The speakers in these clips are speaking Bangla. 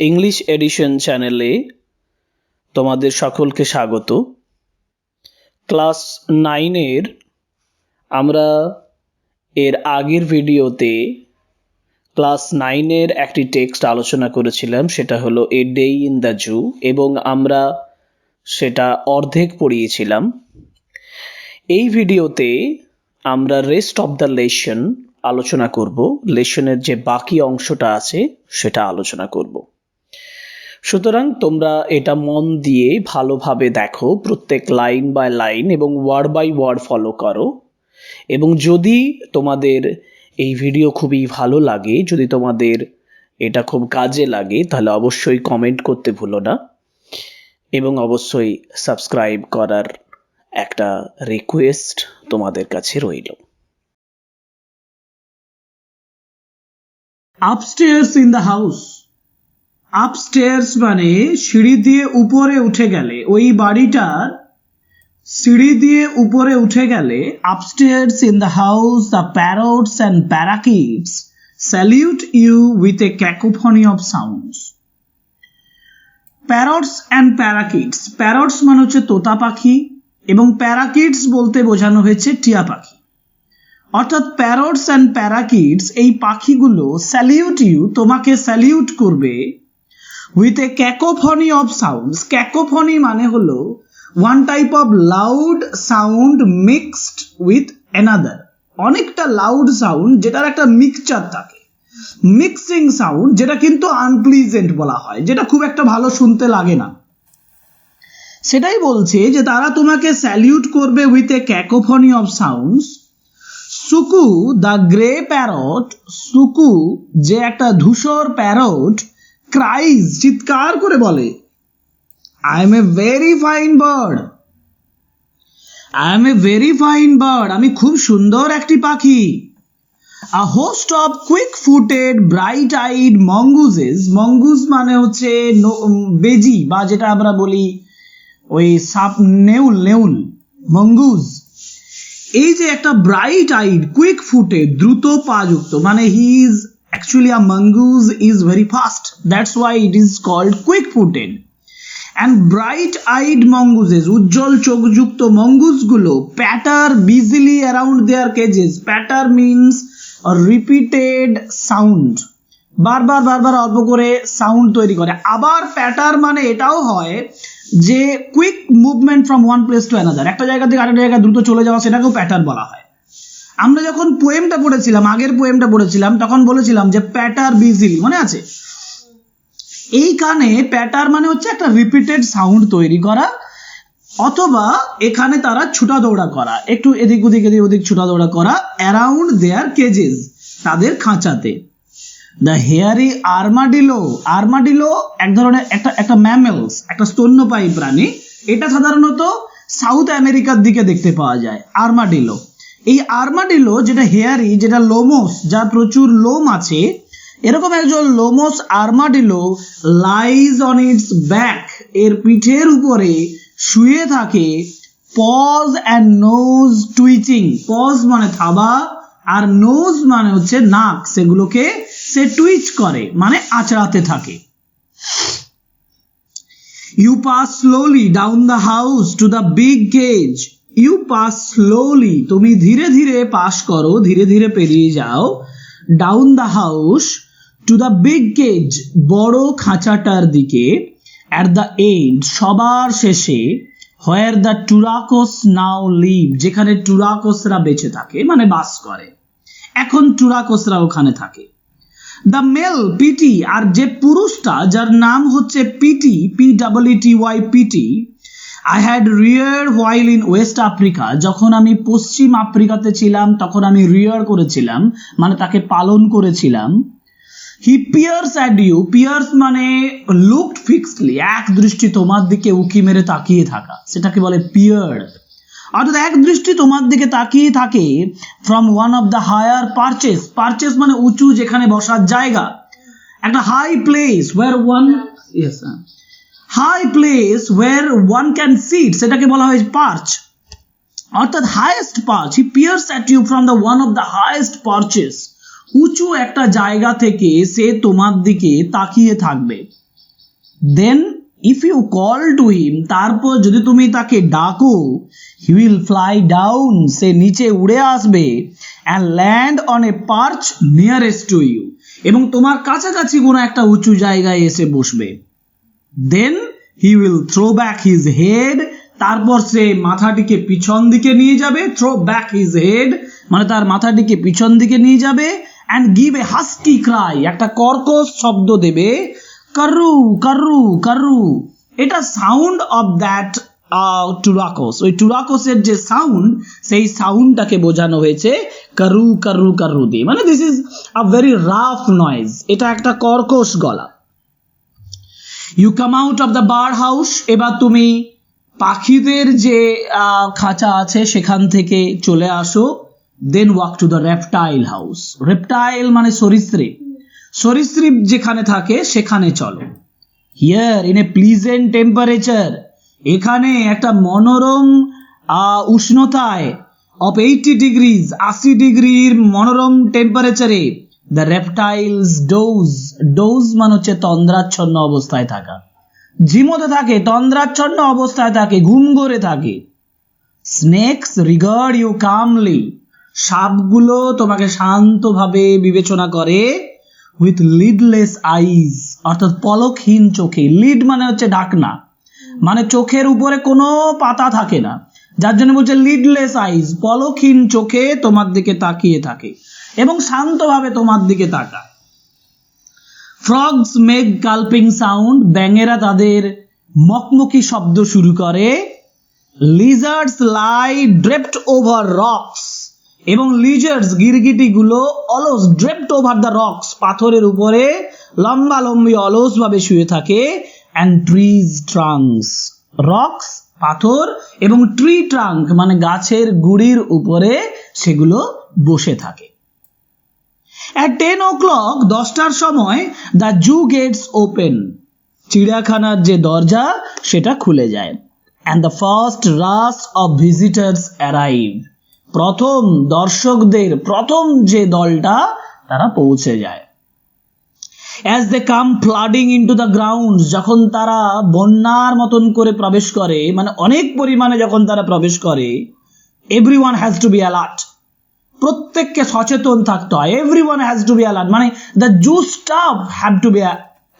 ইংলিশ এডিশন চ্যানেলে তোমাদের সকলকে স্বাগত। ক্লাস নাইনের আমরা এর আগের ভিডিওতে ক্লাস নাইনের একটি টেক্সট আলোচনা করেছিলাম, সেটা হলো a day in the zoo এবং আমরা সেটা অর্ধেক পড়িয়েছিলাম। এই ভিডিওতে আমরা রেস্ট অফ দ্য লেসন আলোচনা করব লেসনের যে বাকি অংশটা আছে, সেটা আলোচনা করব। সুতরাং তোমরা এটা মন দিয়ে ভালোভাবে দেখো, প্রত্যেক লাইন বাই লাইন এবং ওয়ার্ড বাই ওয়ার্ড ফলো করো। এবং যদি তোমাদের এই ভিডিও খুবই ভালো লাগে, যদি তোমাদের এটা খুব কাজে লাগে, তাহলে অবশ্যই কমেন্ট করতে ভুলো না। এবং অবশ্যই সাবস্ক্রাইব করার একটা রিকোয়েস্ট তোমাদের কাছে রইল। Upstairs in the house upstairs মানে সিঁড়ি দিয়ে উপরে উঠে গেলে, ওই বাড়িটার সিঁড়ি দিয়ে উপরে উঠে গেলে upstairs in the house the parrots and parakeets salute you with a cacophony of sounds parrots and parakeets parrots মানে হচ্ছে তোতা পাখি এবং প্যারাকিটস বলতে বোঝানো হয়েছে টিয়া পাখি। অর্থাৎ প্যারটস অ্যান্ড প্যারাকিটস এই পাখিগুলো স্যালিউট ইউ তোমাকে স্যালিউট করবে with a cacophony of sounds cacophony মানে হলো one type of loud sound mixed with another অনেকটা লাউড সাউন্ড যেটার একটা মিক্সচার থাকে। মিক্সিং সাউন্ড যেটা কিন্তু আনপ্লিজেন্ট বলা হয়, যেটা খুব একটা ভালো শুনতে লাগে না। সেটাই বলছে যে তারা তোমাকে স্যালিউট করবে with a cacophony of sounds Suku the grey parrot, Suku যে একটা ধূসর প্যারট ক্রাইজ চিৎকার করে বলে I am a very fine bird I am a very fine bird আমি খুব সুন্দর একটি পাখি. A host of quick footed bright eyed mongooses mongoose মানে হচ্ছে বেজি বা যেটা আমরা বলি ওই সাপ, নেউল নেউল মঙ্গুজ এই যে একটা ব্রাইট আইড কুইক ফুটে দ্রুত পাযুক্ত মানে he is actually a mongoose is very fast that's why it is called quick footed and bright eyed mongooses উজ্জ্বল চোখযুক্ত মঙ্গুজগুলো patter busily around their cages patter means repeated sound বারবার বারবার অল্প করে সাউন্ড তৈরি করে। আবার প্যাটার মানে এটাও হয় যে quick movement from one place to another একটা জায়গা থেকে আরেকটা জায়গায় দ্রুত চলে যাওয়া, সেটাকেও প্যাটার্ন বলা হয়। আমরা যখন পোয়েমটা পড়েছিলাম, আগের পোয়েমটা পড়েছিলাম, তখন বলেছিলাম যে প্যাটার বিজিলি, মনে আছে? এই কানে প্যাটার মানে হচ্ছে একটা রিপিটেড সাউন্ড তৈরি করা, অথবা এখানে তারা ছুটা দৌড়া করা, একটু এদিক ওদিক এদিক ওদিক ছুটা দৌড়া করা অ্যারাউন্ড দেয়ার কেজেস তাদের খাঁচাতে। দ্য হেয়ারি আর্মাডিলো আর্মাডিলো এক ধরনের একটা একটা ম্যামেলস একটা স্তন্যপায়ী প্রাণী, এটা সাধারণত সাউথ আমেরিকার দিকে দেখতে পাওয়া যায় আর্মাডিলো এই আর্মাডিলো যেটা হেয়ারি যেটা লোমোস যার প্রচুর লোম আছে, এরকম একজন লোমোস armadillo lies on its back এর পিঠের উপরে শুয়ে থাকে paws and nose twitching paws মানে থাবা আর নোজ মানে হচ্ছে নাক, সেগুলোকে সে টুইচ করে মানে আচড়াতে থাকে। You pass slowly down the house to the big cage you pass slowly তুমি ধীরে ধীরে পাস করো, ধীরে ধীরে পেরিয়ে যাও। Down the house to the big cage বড় খাঁচাটার দিকে। অ্যাট দ্য এন্ড সবার শেষে where the turacos now live যেখানে টুরাকোসরা বেঁচে থাকে মানে বাস করে। এখন টুরাকোসরা ওখানে থাকে। দ্য মেল পিটি আর যে পুরুষটা, যার নাম হচ্ছে Pitty P double T Y Pitty I had rear while in West Africa যখন আমি পশ্চিম আফ্রিকাতে ছিলাম, তখন আমি রিয়ার করেছিলাম মানে তাকে পালন করেছিলাম। He peers at you peers মানে লুকড ফিক্সডলি এক দৃষ্টি তোমার দিকে উকি মেরে তাকিয়ে থাকা। সেটাকে বলে পিয়ার অর্থাৎ এক দৃষ্টি তোমার দিকে তাকিয়ে থাকে from one of the higher perches perches মানে উঁচু, যেখানে বসার জায়গা। একটা high place where one yes high place where one can sit সেটাকে বলা হয় পার্চ অর্থাৎ highest perch he peers at you from the one of the highest perches উঁচু একটা জায়গা থেকে সে তোমার দিকে তাকিয়ে থাকবে। Then if you call to him তারপর যদি তুমি তাকে ডাকো হি উইল ফ্লাই ডাউন সে নিচে উড়ে আসবে and land on a perch nearest to you এবং তোমার কাছাকাছি কোনো একটা উঁচু জায়গায় এসে বসবে। Then he will throw back his head তারপর সে মাথাটিকে পিছন দিকে নিয়ে যাবে। থ্রো ব্যাক হিজ হেড মানে তার মাথাটিকে পিছন দিকে নিয়ে যাবে and give a husky cry একটা কর্কশ শব্দ দেবে। কারু কারু কারু। এটা সাউন্ড অফ দ্যাট টুরাকোস ওই টুরাকোসের যে সাউন্ড সেই সাউন্ডটাকে বোঝানো হয়েছে কারু কারু কারু দিয়ে। মানে this is a very rough noise এটা একটা কর্কশ গলা। You come out of the bird house এবার তুমি পাখিদের যে খাঁচা আছে সেখান থেকে চলে আসো then walk to the reptile house reptile মানে সরীসৃপ। সরীসৃপ যেখানে থাকে, সেখানে চলো। Here in a pleasant temperature এখানে একটা মনোরম উষ্ণতায় অফ এইটি ডিগ্রিজ আশি ডিগ্রির মনোরম টেম্পারেচারে দ্য রেপটাইলস ডোজ ডোজ মানে হচ্ছে তন্দ্রাচ্ছন্ন অবস্থায় থাকা। ঝিমোতে থাকে, তন্দ্রাচ্ছন্ন অবস্থায় থাকে, ঘুম করে থাকে। স্নেকস রিগার্ড ইউ কামলি সাপগুলো তোমাকে শান্তভাবে বিবেচনা করে উইথ লিডলেস আইজ অর্থাৎ পলকহীন চোখে। লিড মানে হচ্ছে ডাকনা। মানে চোখের উপরে কোনো পাতা থাকে না। যার জন্য বলছে লিডলেস আইজ পলকহীন চোখে তোমার দিকে তাকিয়ে থাকে। এবং শান্তভাবে তোমার দিকে তাকায়। ফ্রগস মেক গালপিং সাউন্ড ব্যাঙেরা তাদের মকমকি শব্দ শুরু করে লিজার্ডস লাই ড্রেপ্ট ওভার রক্স এবং লিজার্ডস গিরগিটিগুলো অলস ড্রেপ্ট ওভার দ্য রক্স পাথরের উপরে লম্বা লম্বি অলসভাবে শুয়ে থাকে অ্যান্ড ট্রিজ ট্রাঙ্কস রক্স পাথর, এবং ট্রি ট্রাঙ্ক মানে গাছের গুড়ির উপরে সেগুলো বসে থাকে। অ্যাট টেন ও ক্লক দশটার সময় দ্য জু গেটস ওপেন চিড়িয়াখানার যে দরজা, সেটা খুলে যায়। And the first rush of visitors arrive প্রথম দর্শকদের, প্রথম যে দলটা, তারা পৌঁছে যায়। As they come flooding into the ground যখন তারা বন্যার মতন করে প্রবেশ করে মানে অনেক পরিমাণে যখন তারা প্রবেশ করে every one has to be alert প্রত্যেককে সচেতন থাকতে হয়। Every one has to be alert মানে the zoo staff have to be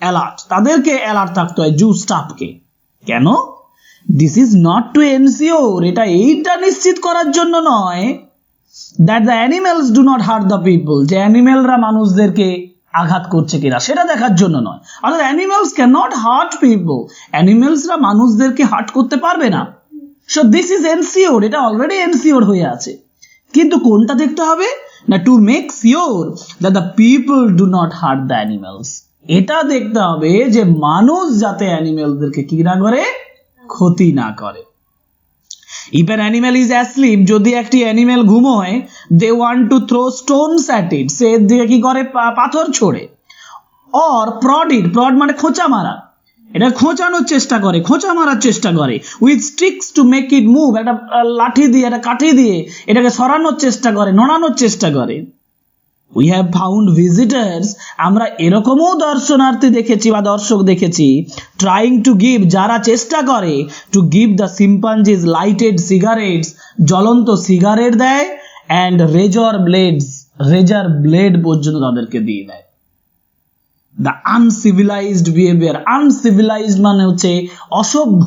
alert তাদেরকে অ্যালার্ট থাকতে হয় জু স্টাফকে কেন? This is not to ensure এটা এইটা নিশ্চিত করার জন্য নয় that the animals do not hurt the people যে অ্যানিমেলরা মানুষদেরকে আঘাত করছে কিনা, সেটা দেখার জন্য নয়। অর্থাৎ animals can not hurt people অ্যানিমেলসরা মানুষদেরকে হার্ট করতে পারবে না। সো দিস ইজ এনসিওর এটা অলরেডি এনসিওর হয়ে আছে। কিন্তু কোনটা দেখতে হবে? না to make sure that the people do not hurt the animals এটা দেখতে হবে যে মানুষ যাতে অ্যানিমেলদেরকে কি না করে? ক্ষতি না করে। If an animal is asleep যদি একটি animal ঘুমোয় they want to throw stones at it সে দিকে কি করে? পাথর ছোড়ে। অর প্রড ইট প্রড মানে খোঁচা মারা। এটা খোঁচানোর চেষ্টা করে, খোঁচা মারার চেষ্টা করে। With sticks to make it move একটা লাঠি দিয়ে, একটা কাঠি দিয়ে এটাকে সরানোর চেষ্টা করে, নড়ানোর চেষ্টা করে। উই হ্যাভ ফাউন্ড ভিজিটার্স আমরা এরকমও দর্শনার্থী দেখেছি বা দর্শক দেখেছি ট্রাইং টু গিভ যারা চেষ্টা করে to give the chimpanzees lighted cigarettes জ্বলন্ত সিগারেট দেয় and razor blades razor blade পর্যন্ত তাদেরকে দিয়ে দেয়। দ্য আনসিভিলাইজড বিহেভিয়ার আনসিভিলাইজড মানে হচ্ছে অসভ্য।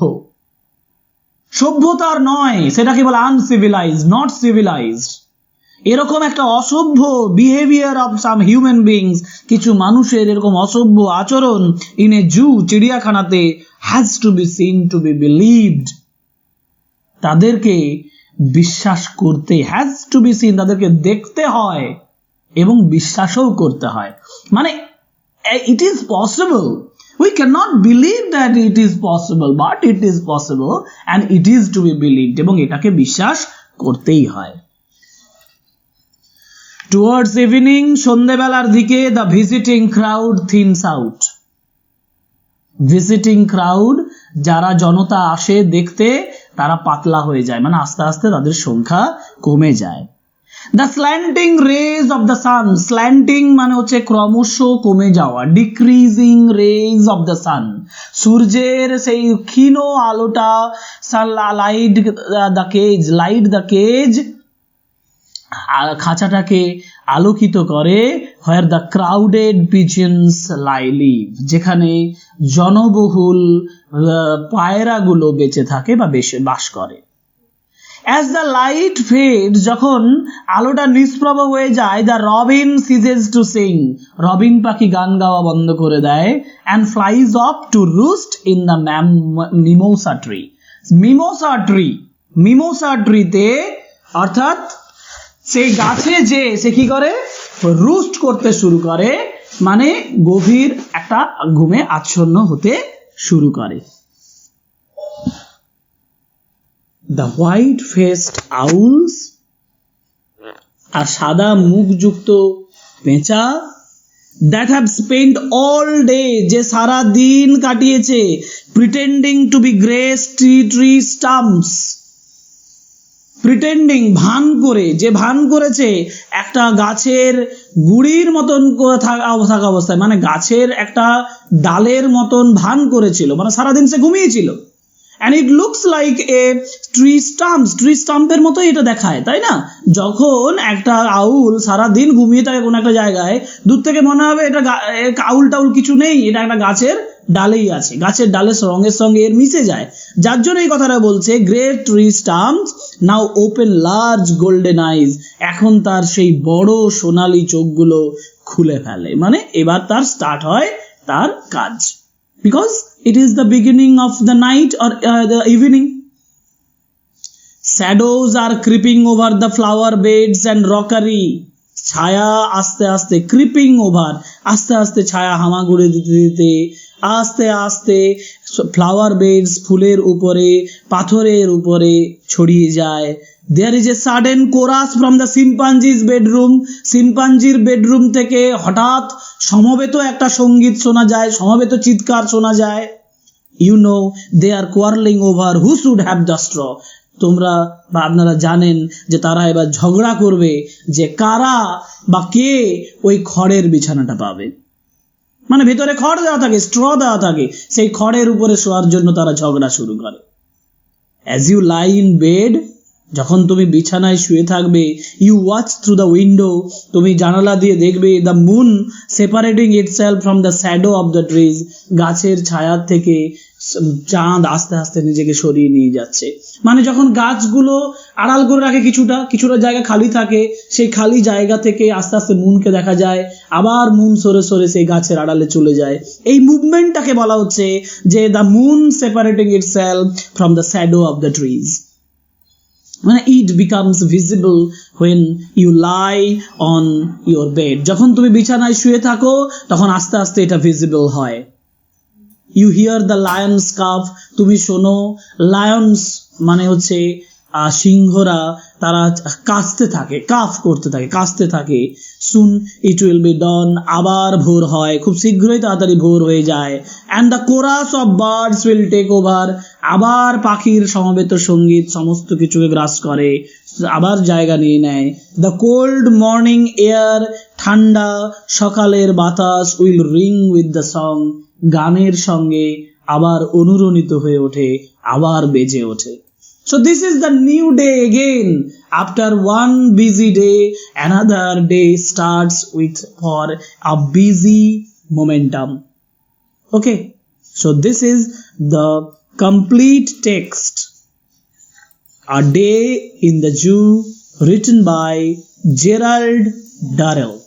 সভ্যতার নয়, সেটাকে বলে আনসিভিলাইজ নট সিভিলাইজড এরকম একটা অসভ্য behaviour of some human beings কিছু মানুষের এরকম অসভ্য আচরণ in a zoo চিড়িয়াখানাতে has to be seen to be believed তাদেরকে বিশ্বাস করতে হ্যাজ টু বি সিন তাদেরকে দেখতে হয় এবং বিশ্বাসও করতে হয়। মানে it is possible we can not believe that it is possible but it is possible and it is to be believed এবং এটাকে বিশ্বাস করতেই হয়। টুয়ার্ডস ইভিনিং সন্ধেবেলার দিকে the visiting crowd thins out visiting crowd যারা জনতা আসে দেখতে, তারা পাতলা হয়ে যায়। মানে আস্তে আস্তে তাদের সংখ্যা কমে যায়। The slanting rays of the sun slanting মানে হচ্ছে ক্রমশ কমে যাওয়া decreasing rays of the sun সূর্যের সেই ক্ষীণ আলোটা light the cage light the cage খাঁচাটাকে আলোকিত করে where the crowded pigeons lie live যেখানে জনবহুল পায়রাগুলো বেঁচে থাকে বা বেশি, বাস করে। অ্যাজ দ্য লাইট ফেড যখন আলোটা নিষ্প্রভ হয়ে যায় the robin ceases to sing robin পাখি গান গাওয়া বন্ধ করে দেয় and flies off to roost in the mam mimosa tree mimosa tree mimosa ট্রিতে অর্থাৎ সেই গাছে যে, সে কি করে? রুস্ট করতে শুরু করে মানে গভীর একটা ঘুমে আচ্ছন্ন হতে শুরু করে। দ্য হোয়াইট ফেসড আউলস আর সাদা মুখযুক্ত পেঁচা that have spend all day যে সারা দিন কাটিয়েছে pretending to be grace tree tree stumps pretending ভান করে, যে ভান করেছে, একটা গাছের গুড়ির মতন থাকা অবস্থায় মানে গাছের একটা ডালের মতন ভান করেছিল মানে সারাদিন সে ঘুমিয়েছিল। And it looks like a tree stumps tree স্টাম্পের মতো এটা দেখায়, তাই না? যখন একটা আউল সারা দিন ঘুমিয়ে থাকে কোনো একটা জায়গায়, দূর থেকে মনে হবে এটা আউল টাউল কিছু নেই, এটা একটা গাছের ডালেই আছে। গাছের ডালের রঙের সঙ্গে এর মিশে যায়। যার জন্য এই কথাটা বলছে great tree stumps now open large golden eyes এখন তার সেই বড় সোনালী চোখগুলো খুলে ফেলে। মানে এবার তার স্টার্ট হয় তার কাজ। Because it is the beginning of the night or uh, the evening shadows are creeping over the flower beds and rockery ছায়া আস্তে আস্তে ক্রিপিং ওভার আস্তে আস্তে ছায়া হামাগুড়ি দিতে দিতে আস্তে আস্তে ফ্লাওয়ার বেডস ফুলের উপরে পাথরের উপরে ছড়িয়ে যায় there is a sudden chorus from the chimpanzees bedroom সিম্পাঞ্জির bedroom থেকে হঠাৎ সমবেত একটা সংগীত শোনা যায়, সমবেত চিৎকার শোনা যায়। You know they are quarrelling over who should have the straw তোমরা বা আপনারা জানেন যে তারা এবার ঝগড়া করবে যে কারা বা কে ওই খড়ের বিছানাটা পাবে। মানে ভেতরে খড় দেওয়া থাকে স্ট্র দেওয়া থাকে। সেই খড়ের উপরে শোয়ার জন্য তারা ঝগড়া শুরু করে। As you lie in bed যখন তুমি বিছানায় শুয়ে থাকবে you watch through the window তুমি জানালা দিয়ে দেখবে the moon separating itself from the shadow of the trees গাছের ছায়ার থেকে চাঁদ আস্তে আস্তে নিজেকে সরিয়ে নিয়ে যাচ্ছে। মানে যখন গাছগুলো আড়াল করে রাখে কিছুটা কিছুটা জায়গা খালি থাকে, সেই খালি জায়গা থেকে আস্তে আস্তে মুনকে দেখা যায়, আবার মুন সরে সরে সেই গাছের আড়ালে চলে যায়। এই মুভমেন্টটাকে বলা হচ্ছে যে the moon separating itself from the shadow of the trees মানে it becomes visible when you lie on your bed যখন তুমি বিছানায় শুয়ে থাকো, তখন আস্তে আস্তে এটা ভিজিবল হয়। You hear the lions calf তুমি শোনো লায়ন্স মানে হচ্ছে সিংহরা তারা কাঁচতে থাকে কাফ করতে থাকে, কাঁচতে থাকে। সুন ইট উইল বি ডন আবার ভোর হয়। খুব শীঘ্রই তাড়াতাড়ি ভোর হয়ে যায়। And the chorus of birds will take over আবার পাখির সমবেত সংগীত সমস্ত কিছুকে গ্রাস করে। আবার জায়গা নিয়ে নেয়। দ্য কোল্ড মর্নিং এয়ার ঠান্ডা সকালের বাতাস will ring with the song গানের সঙ্গে আবার অনুরণিত হয়ে ওঠে। আবার বেজে ওঠে। So this is the new day again. After one busy day, another day starts with for a busy momentum. Okay. So this is the complete text. A day in the Jew written by Gerald Darrell.